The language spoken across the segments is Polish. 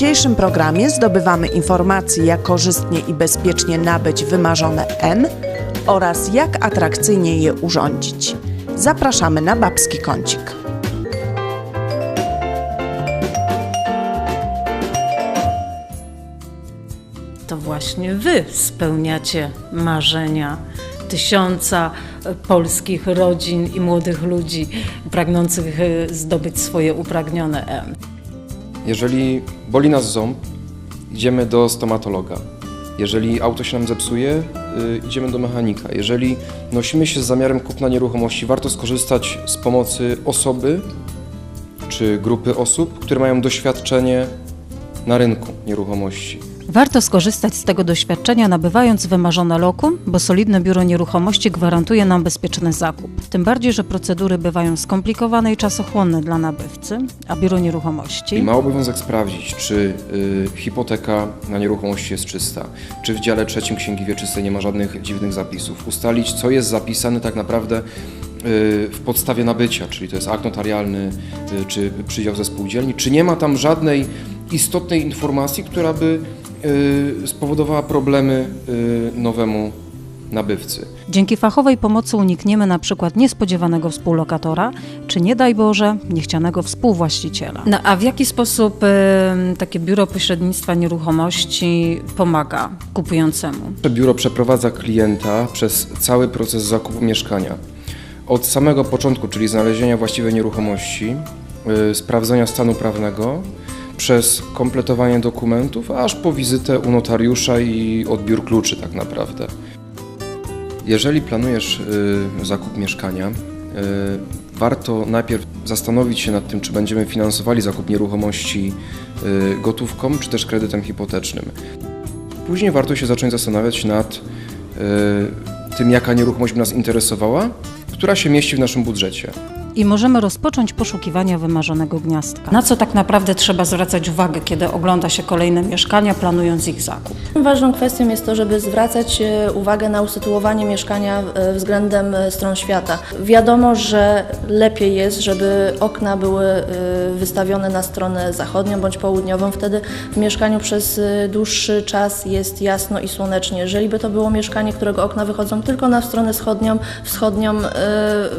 dzisiejszym programie zdobywamy informacje, jak korzystnie i bezpiecznie nabyć wymarzone N oraz jak atrakcyjnie je urządzić. Zapraszamy na babski kącik. to właśnie Wy spełniacie marzenia tysiąca polskich rodzin i młodych ludzi pragnących e, zdobyć swoje upragnione M. Jeżeli boli nas ząb, idziemy do stomatologa. Jeżeli auto się nam zepsuje, y, idziemy do mechanika. Jeżeli nosimy się z zamiarem kupna nieruchomości, warto skorzystać z pomocy osoby czy grupy osób, które mają doświadczenie na rynku nieruchomości. Warto skorzystać z tego doświadczenia nabywając wymarzone lokum, bo solidne biuro nieruchomości gwarantuje nam bezpieczny zakup. Tym bardziej, że procedury bywają skomplikowane i czasochłonne dla nabywcy, a biuro I nieruchomości ma obowiązek sprawdzić, czy y, hipoteka na nieruchomości jest czysta, czy w dziale trzecim Księgi Wieczystej nie ma żadnych dziwnych zapisów, ustalić, co jest zapisane tak naprawdę y, w podstawie nabycia, czyli to jest akt notarialny, y, czy przydział ze spółdzielni, czy nie ma tam żadnej istotnej informacji, która by spowodowała problemy y, nowemu nabywcy. Dzięki fachowej pomocy unikniemy na przykład niespodziewanego współlokatora, czy nie daj Boże, niechcianego współwłaściciela. No a w jaki sposób e, takie biuro pośrednictwa nieruchomości pomaga kupującemu? Biuro przeprowadza klienta przez cały proces zakupu mieszkania. Od samego początku, czyli znalezienia właściwej nieruchomości, y, sprawdzenia stanu prawnego, przez kompletowanie dokumentów, aż po wizytę u notariusza i odbiór kluczy tak naprawdę. Jeżeli planujesz y, zakup mieszkania, y, warto najpierw zastanowić się nad tym, czy będziemy finansowali zakup nieruchomości y, gotówką, czy też kredytem hipotecznym. Później warto się zacząć zastanawiać nad y, tym, jaka nieruchomość by nas interesowała, która się mieści w naszym budżecie. I możemy rozpocząć poszukiwania wymarzonego gniazdka. Na co tak naprawdę trzeba zwracać uwagę, kiedy ogląda się kolejne mieszkania, planując ich zakup? Ważną kwestią jest to, żeby zwracać e, uwagę na usytuowanie mieszkania e, względem e, stron świata. Wiadomo, że lepiej jest, żeby okna były wystawione na stronę zachodnią bądź południową. Wtedy w mieszkaniu przez dłuższy czas jest jasno i słonecznie. Jeżeli by to było mieszkanie, którego okna wychodzą tylko na stronę wschodnią, wschodnią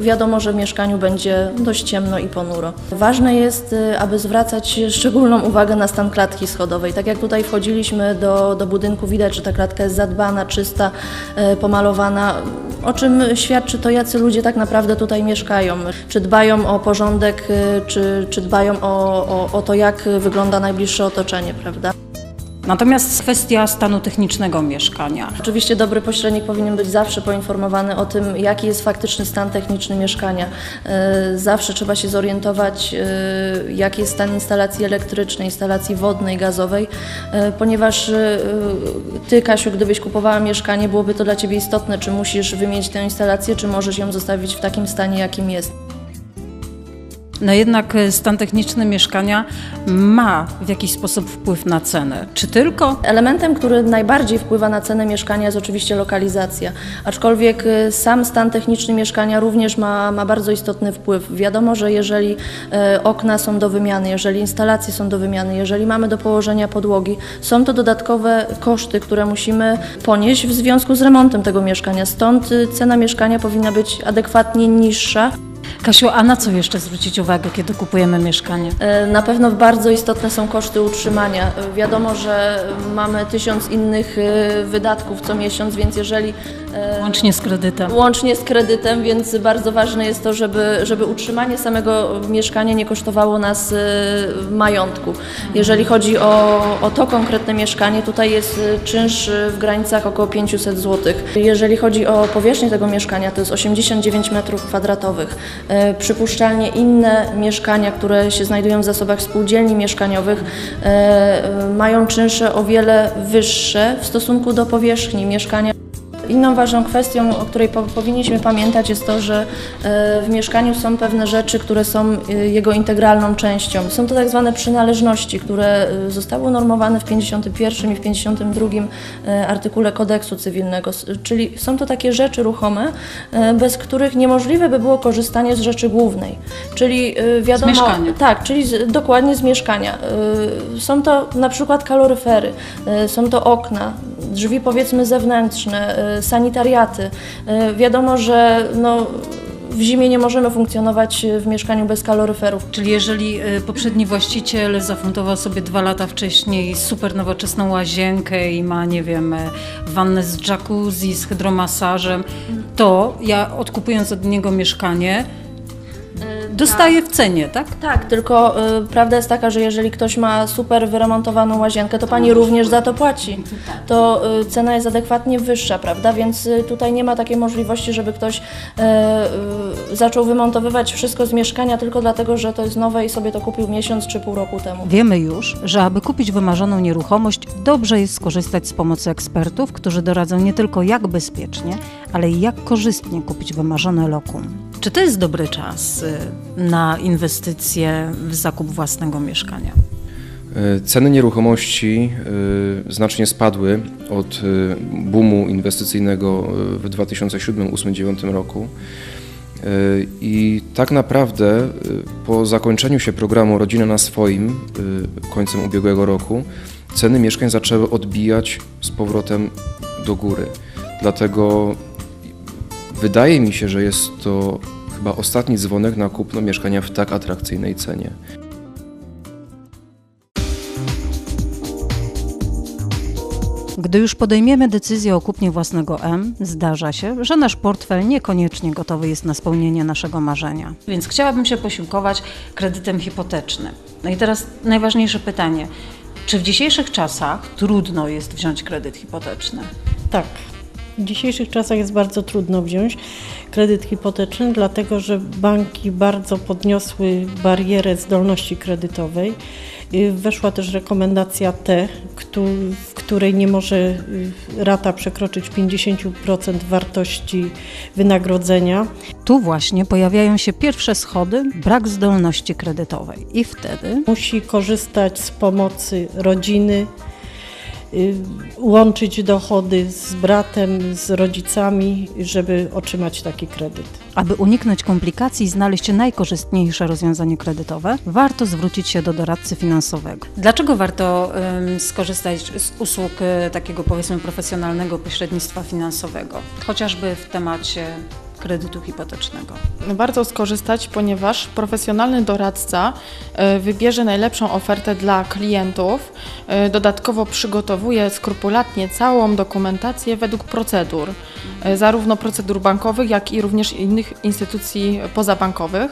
wiadomo, że w mieszkaniu będzie dość ciemno i ponuro. Ważne jest, e, aby zwracać szczególną uwagę na stan klatki schodowej. Tak jak tutaj wchodziliśmy do, do budynku, widać, że ta klatka jest zadbana, czysta, e, pomalowana, o czym świadczy to, jacy ludzie tak naprawdę tutaj mieszkają. Czy dbają o porządek, e, czy, czy dbają o, o, o to, jak wygląda najbliższe otoczenie, prawda? Natomiast kwestia stanu technicznego mieszkania. Oczywiście dobry pośrednik powinien być zawsze poinformowany o tym, jaki jest faktyczny stan techniczny mieszkania. E, Zawsze trzeba się zorientować, e, jaki jest stan instalacji elektrycznej, instalacji wodnej, gazowej, e, ponieważ Ty, Kasiu, gdybyś kupowała mieszkanie, byłoby to dla Ciebie istotne, czy musisz wymienić tę instalację, czy możesz ją zostawić w takim stanie, jakim jest. No jednak e, stan techniczny mieszkania ma w jakiś sposób wpływ na cenę. Czy tylko? Elementem, który najbardziej wpływa na cenę mieszkania jest oczywiście lokalizacja, aczkolwiek y, sam stan techniczny mieszkania również ma, ma bardzo istotny wpływ. Wiadomo, że jeżeli e, okna są do wymiany, jeżeli instalacje są do wymiany, jeżeli mamy do położenia podłogi, są to dodatkowe koszty, które musimy ponieść w związku z remontem tego mieszkania. Stąd cena mieszkania powinna być adekwatnie niższa. Kasiu, a na co jeszcze zwrócić uwagę, kiedy kupujemy mieszkanie? E, Na pewno bardzo istotne są koszty utrzymania. Wiadomo, że mamy tysiąc innych e, wydatków co miesiąc, więc jeżeli Łącznie z kredytem. łącznie z kredytem, więc bardzo ważne jest to, żeby, żeby utrzymanie samego mieszkania nie kosztowało nas e, majątku. Jeżeli chodzi o, o to konkretne mieszkanie, tutaj jest e, czynsz e, w granicach około 500 zł. Jeżeli chodzi o powierzchnię tego mieszkania, to jest 89 metrów kwadratowych. E, Przypuszczalnie inne mieszkania, które się znajdują w zasobach spółdzielni mieszkaniowych, e, e, mają czynsze o wiele wyższe w stosunku do powierzchni mieszkania. Inną ważną kwestią, o której po, powinniśmy pamiętać jest to, że e, w mieszkaniu są pewne rzeczy, które są e, jego integralną częścią. Są to tak zwane przynależności, które e, zostały unormowane w 51 i w 52 e, artykule kodeksu cywilnego, czyli są to takie rzeczy ruchome, bez których niemożliwe by było korzystanie z rzeczy głównej. Czyli wiadomo, mieszkania. tak, czyli z, dokładnie z mieszkania. Są to na przykład kaloryfery, są to okna, drzwi powiedzmy zewnętrzne, y, sanitariaty. Y, Wiadomo, że no, w zimie nie możemy funkcjonować w mieszkaniu bez kaloryferów. Czyli jeżeli y, poprzedni właściciel zafundował sobie dwa lata wcześniej super nowoczesną łazienkę i ma, nie wiem, e, wannę z jacuzzi, z hydromasażem, to ja odkupując od niego mieszkanie, dostaję w cenie, tak? Tak, tylko y, prawda jest taka, że jeżeli ktoś ma super wyremontowaną łazienkę, to pani również za to płaci. To y, cena jest adekwatnie wyższa, prawda? Więc y, tutaj nie ma takiej możliwości, żeby ktoś y, y, zaczął wymontowywać wszystko z mieszkania tylko dlatego, że to jest nowe i sobie to kupił miesiąc czy pół roku temu. Wiemy już, że aby kupić wymarzoną nieruchomość, dobrze jest skorzystać z pomocy ekspertów, którzy doradzą nie tylko jak bezpiecznie, ale jak korzystnie kupić wymarzone lokum. Czy to jest dobry czas y, na inwestycje w zakup własnego mieszkania? E, Ceny nieruchomości e, znacznie spadły od e, boomu inwestycyjnego w 2007, 2008, 2009 roku. I tak naprawdę po zakończeniu się programu Rodzina na swoim końcem ubiegłego roku ceny mieszkań zaczęły odbijać z powrotem do góry. Dlatego wydaje mi się, że jest to chyba ostatni dzwonek na kupno mieszkania w tak atrakcyjnej cenie. Gdy już podejmiemy decyzję o kupnie własnego M, zdarza się, że nasz portfel niekoniecznie gotowy jest na spełnienie naszego marzenia. Więc chciałabym się posiłkować kredytem hipotecznym. No i teraz najważniejsze pytanie. Czy w dzisiejszych czasach trudno jest wziąć kredyt hipoteczny? Tak. W dzisiejszych czasach jest bardzo trudno wziąć kredyt hipoteczny, dlatego że banki bardzo podniosły barierę zdolności kredytowej. Y, Weszła też rekomendacja T, w której nie może y, rata przekroczyć 50% wartości wynagrodzenia. Tu właśnie pojawiają się pierwsze schody, brak zdolności kredytowej. I wtedy Musi korzystać z pomocy rodziny, łączyć dochody z bratem, z rodzicami, żeby otrzymać taki kredyt. Aby uniknąć komplikacji i znaleźć najkorzystniejsze rozwiązanie kredytowe, warto zwrócić się do doradcy finansowego. Dlaczego warto ym, skorzystać z usług y, takiego powiedzmy profesjonalnego pośrednictwa finansowego, chociażby w temacie kredytu hipotecznego? Warto skorzystać, ponieważ profesjonalny doradca e, wybierze najlepszą ofertę dla klientów, e, dodatkowo przygotowuje skrupulatnie całą dokumentację według procedur, e, zarówno procedur bankowych, jak i również innych instytucji pozabankowych.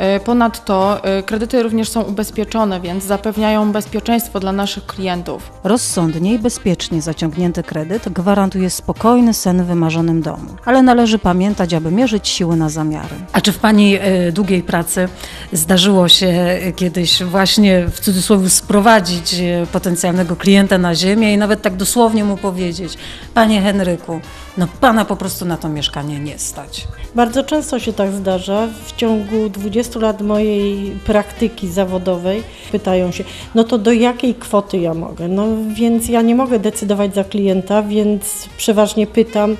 E, Ponadto e, kredyty również są ubezpieczone, więc zapewniają bezpieczeństwo dla naszych klientów. Rozsądnie i bezpiecznie zaciągnięty kredyt gwarantuje spokojny sen w wymarzonym domu. Ale należy pamiętać, aby mierzyć siły na zamiary. A czy w Pani e, długiej pracy zdarzyło się kiedyś właśnie w cudzysłowie sprowadzić potencjalnego klienta na ziemię i nawet tak dosłownie mu powiedzieć, Panie Henryku, no Pana po prostu na to mieszkanie nie stać. Bardzo często się tak zdarza. W ciągu 20 lat mojej praktyki zawodowej pytają się, no to do jakiej kwoty ja mogę? No więc ja nie mogę decydować za klienta, więc przeważnie pytam,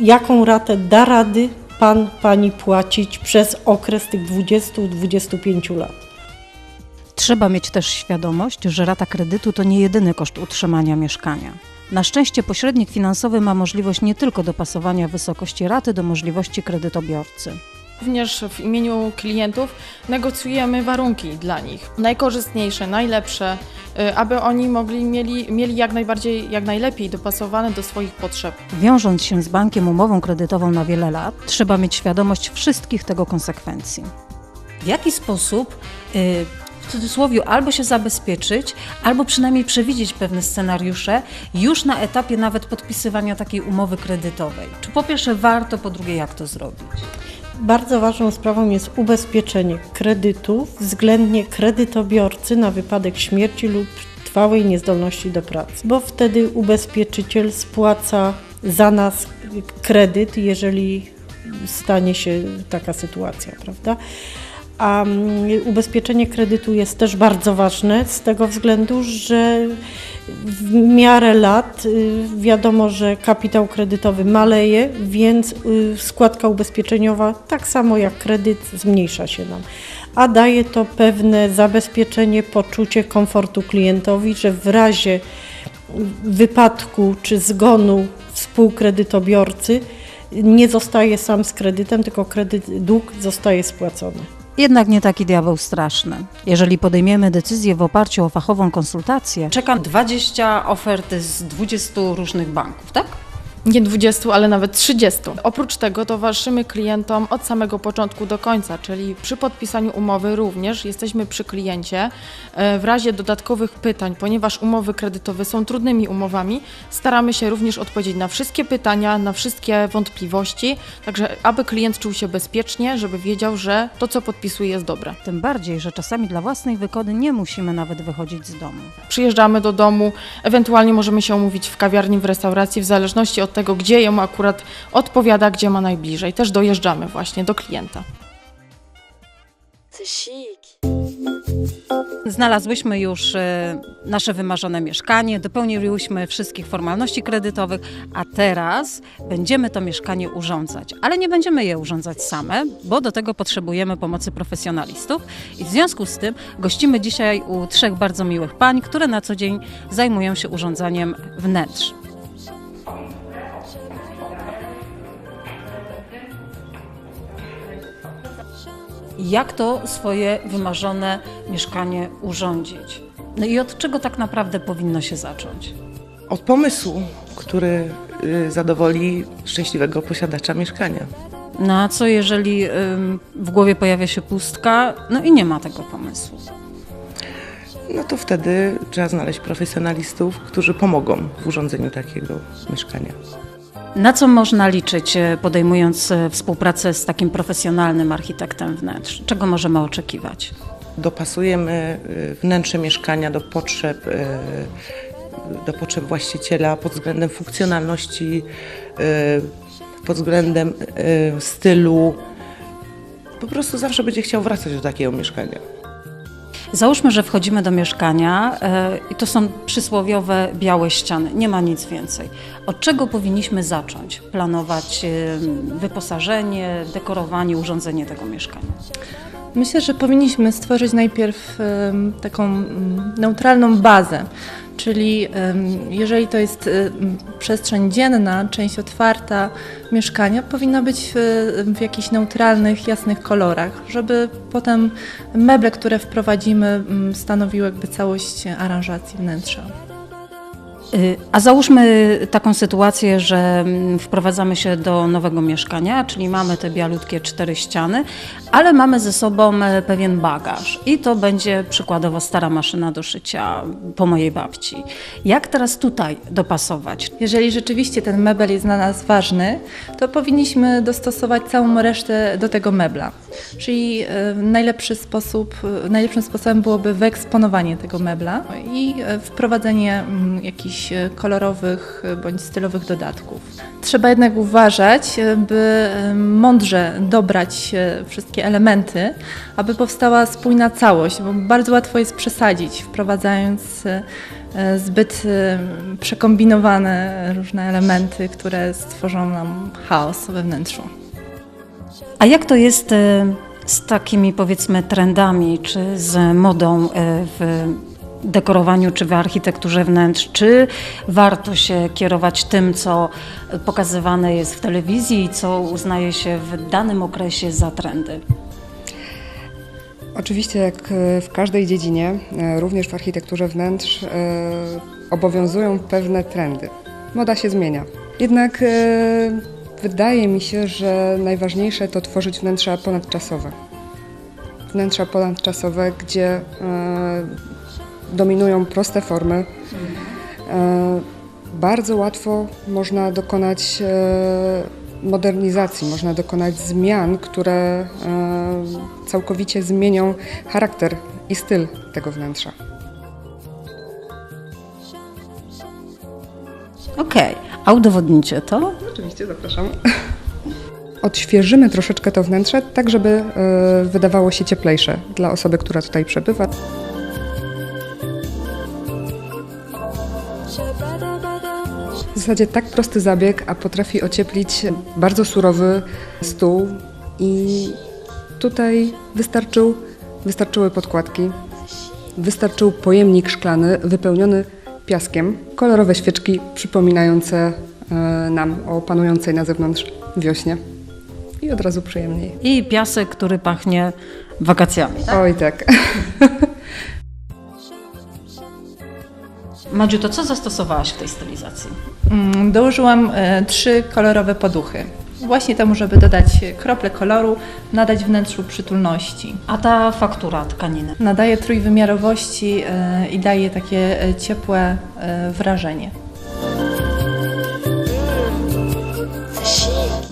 jaką ratę da rady pan, pani płacić przez okres tych 20-25 lat. Trzeba mieć też świadomość, że rata kredytu to nie jedyny koszt utrzymania mieszkania. Na szczęście pośrednik finansowy ma możliwość nie tylko dopasowania wysokości raty do możliwości kredytobiorcy. Również w imieniu klientów negocjujemy warunki dla nich. Najkorzystniejsze, najlepsze, y, aby oni mogli, mieli, mieli jak najbardziej, jak najlepiej dopasowane do swoich potrzeb. Wiążąc się z bankiem umową kredytową na wiele lat, trzeba mieć świadomość wszystkich tego konsekwencji. W jaki sposób, y, w cudzysłowie, albo się zabezpieczyć, albo przynajmniej przewidzieć pewne scenariusze już na etapie nawet podpisywania takiej umowy kredytowej? Czy po pierwsze warto, po drugie jak to zrobić? Bardzo ważną sprawą jest ubezpieczenie kredytu względnie kredytobiorcy na wypadek śmierci lub trwałej niezdolności do pracy, bo wtedy ubezpieczyciel spłaca za nas kredyt, jeżeli stanie się taka sytuacja, prawda? A mm, ubezpieczenie kredytu jest też bardzo ważne z tego względu, że w miarę lat y, wiadomo, że kapitał kredytowy maleje, więc y, składka ubezpieczeniowa, tak samo jak kredyt, zmniejsza się nam. A daje to pewne zabezpieczenie, poczucie komfortu klientowi, że w razie wypadku czy zgonu współkredytobiorcy nie zostaje sam z kredytem, tylko kredyt, dług zostaje spłacony. Jednak nie taki diabeł straszny. Jeżeli podejmiemy decyzję w oparciu o fachową konsultację, czeka 20 oferty z 20 różnych banków, tak? Nie 20, ale nawet 30. Oprócz tego towarzyszymy klientom od samego początku do końca, czyli przy podpisaniu umowy również jesteśmy przy kliencie. E, W razie dodatkowych pytań, ponieważ umowy kredytowe są trudnymi umowami, staramy się również odpowiedzieć na wszystkie pytania, na wszystkie wątpliwości, także aby klient czuł się bezpiecznie, żeby wiedział, że to, co podpisuje, jest dobre. Tym bardziej, że czasami dla własnej wygody nie musimy nawet wychodzić z domu. Przyjeżdżamy do domu, ewentualnie możemy się umówić w kawiarni, w restauracji, w zależności od tego, gdzie jemu akurat odpowiada, gdzie ma najbliżej. Też dojeżdżamy właśnie do klienta. Znalazłyśmy już e, nasze wymarzone mieszkanie, dopełniłyśmy wszystkich formalności kredytowych, a teraz będziemy to mieszkanie urządzać. Ale nie będziemy je urządzać same, bo do tego potrzebujemy pomocy profesjonalistów i w związku z tym gościmy dzisiaj u trzech bardzo miłych pań, które na co dzień zajmują się urządzaniem wnętrz. Jak to swoje wymarzone mieszkanie urządzić? No i od czego tak naprawdę powinno się zacząć? Od pomysłu, który y, zadowoli szczęśliwego posiadacza mieszkania. No a co jeżeli w głowie pojawia się pustka, no i nie ma tego pomysłu? No to wtedy trzeba znaleźć profesjonalistów, którzy pomogą w urządzeniu takiego mieszkania. Na co można liczyć, e, podejmując e, współpracę z takim profesjonalnym architektem wnętrz? Czego możemy oczekiwać? Dopasujemy y, wnętrze mieszkania do potrzeb, do potrzeb właściciela pod względem funkcjonalności, pod względem stylu. Po prostu zawsze będzie chciał wracać do takiego mieszkania. Załóżmy, że wchodzimy do mieszkania e, i to są przysłowiowe białe ściany, nie ma nic więcej. Od czego powinniśmy zacząć planować e, wyposażenie, dekorowanie, urządzenie tego mieszkania? Myślę, że powinniśmy stworzyć najpierw taką mm, neutralną bazę, czyli jeżeli to jest przestrzeń dzienna, część otwarta mieszkania, powinna być w, jakichś neutralnych, jasnych kolorach, żeby potem meble, które wprowadzimy, stanowiły jakby całość aranżacji wnętrza. Y, A załóżmy taką sytuację, że mm, wprowadzamy się do nowego mieszkania, czyli mamy te bialutkie cztery ściany, ale mamy ze sobą e, pewien bagaż i to będzie przykładowo stara maszyna do szycia po mojej babci. Jak teraz tutaj dopasować? Jeżeli rzeczywiście ten mebel jest dla nas ważny, to powinniśmy dostosować całą resztę do tego mebla. Czyli e, najlepszy sposób, e, najlepszym sposobem byłoby wyeksponowanie tego mebla i e, wprowadzenie mm, jakichś kolorowych bądź stylowych dodatków. Trzeba jednak uważać, by mądrze dobrać wszystkie elementy, aby powstała spójna całość, bo bardzo łatwo jest przesadzić, wprowadzając zbyt przekombinowane różne elementy, które stworzą nam chaos we wnętrzu. A jak to jest e, z takimi powiedzmy trendami, czy z modą e, w dekorowaniu, czy w architekturze wnętrz? Czy warto się kierować tym, co pokazywane jest w telewizji i co uznaje się w danym okresie za trendy? Oczywiście, jak e, w każdej dziedzinie, również w architekturze wnętrz, obowiązują pewne trendy. Moda się zmienia. Jednak wydaje mi się, że najważniejsze to tworzyć wnętrza ponadczasowe. Wnętrza ponadczasowe, gdzie e, dominują proste formy. E, bardzo łatwo można dokonać e, modernizacji, można dokonać zmian, które całkowicie zmienią charakter i styl tego wnętrza. Okej, A udowodnicie to? Oczywiście, zapraszam. Odświeżymy troszeczkę to wnętrze, tak żeby e, wydawało się cieplejsze dla osoby, która tutaj przebywa. W zasadzie tak prosty zabieg, a potrafi ocieplić bardzo surowy stół i tutaj wystarczył, wystarczyły podkładki, wystarczył pojemnik szklany wypełniony piaskiem, kolorowe świeczki przypominające e, nam o panującej na zewnątrz wiośnie i od razu przyjemniej. I piasek, który pachnie wakacjami. Oj tak. Madziu, to co zastosowałaś w tej stylizacji? Mm, Dołożyłam e, trzy kolorowe poduchy. Właśnie temu, żeby dodać krople koloru, nadać wnętrzu przytulności. A ta faktura tkaniny? Nadaje trójwymiarowości e, i daje takie e, ciepłe e, wrażenie.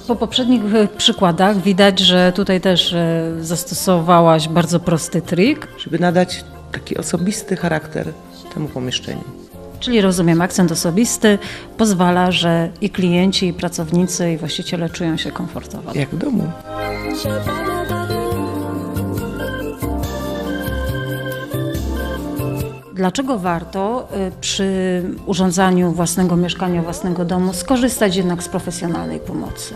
Po poprzednich przykładach widać, że tutaj też zastosowałaś bardzo prosty trik, Żeby nadać taki osobisty charakter temu pomieszczeniu. Czyli rozumiem, akcent osobisty pozwala, że i klienci, i pracownicy, i właściciele czują się komfortowo. Jak w domu. Dlaczego warto y, przy urządzaniu własnego mieszkania, własnego domu skorzystać jednak z profesjonalnej pomocy?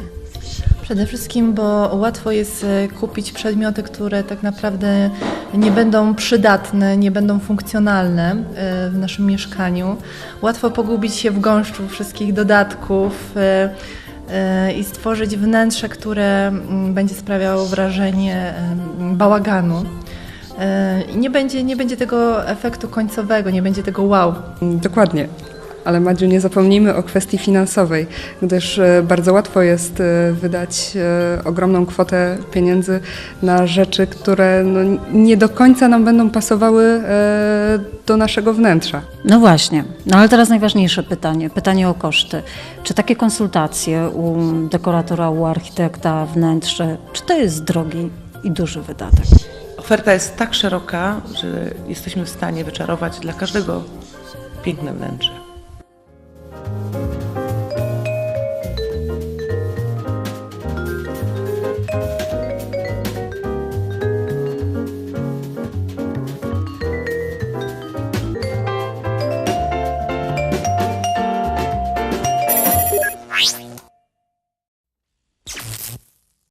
Przede wszystkim, bo łatwo jest e, kupić przedmioty, które tak naprawdę nie będą przydatne, nie będą funkcjonalne e, w naszym mieszkaniu. Łatwo pogubić się w gąszczu wszystkich dodatków e, i stworzyć wnętrze, które mm, będzie sprawiało wrażenie bałaganu. Nie będzie, nie będzie tego efektu końcowego, nie będzie tego wow. Dokładnie. Ale Madziu, nie zapomnijmy o kwestii finansowej, gdyż e, bardzo łatwo jest e, wydać e, ogromną kwotę pieniędzy na rzeczy, które no, nie do końca nam będą pasowały do naszego wnętrza. No właśnie, no ale teraz najważniejsze pytanie, pytanie o koszty. Czy takie konsultacje u dekoratora, u architekta, wnętrze, czy to jest drogi i duży wydatek? Oferta jest tak szeroka, że jesteśmy w stanie wyczarować dla każdego piękne wnętrze.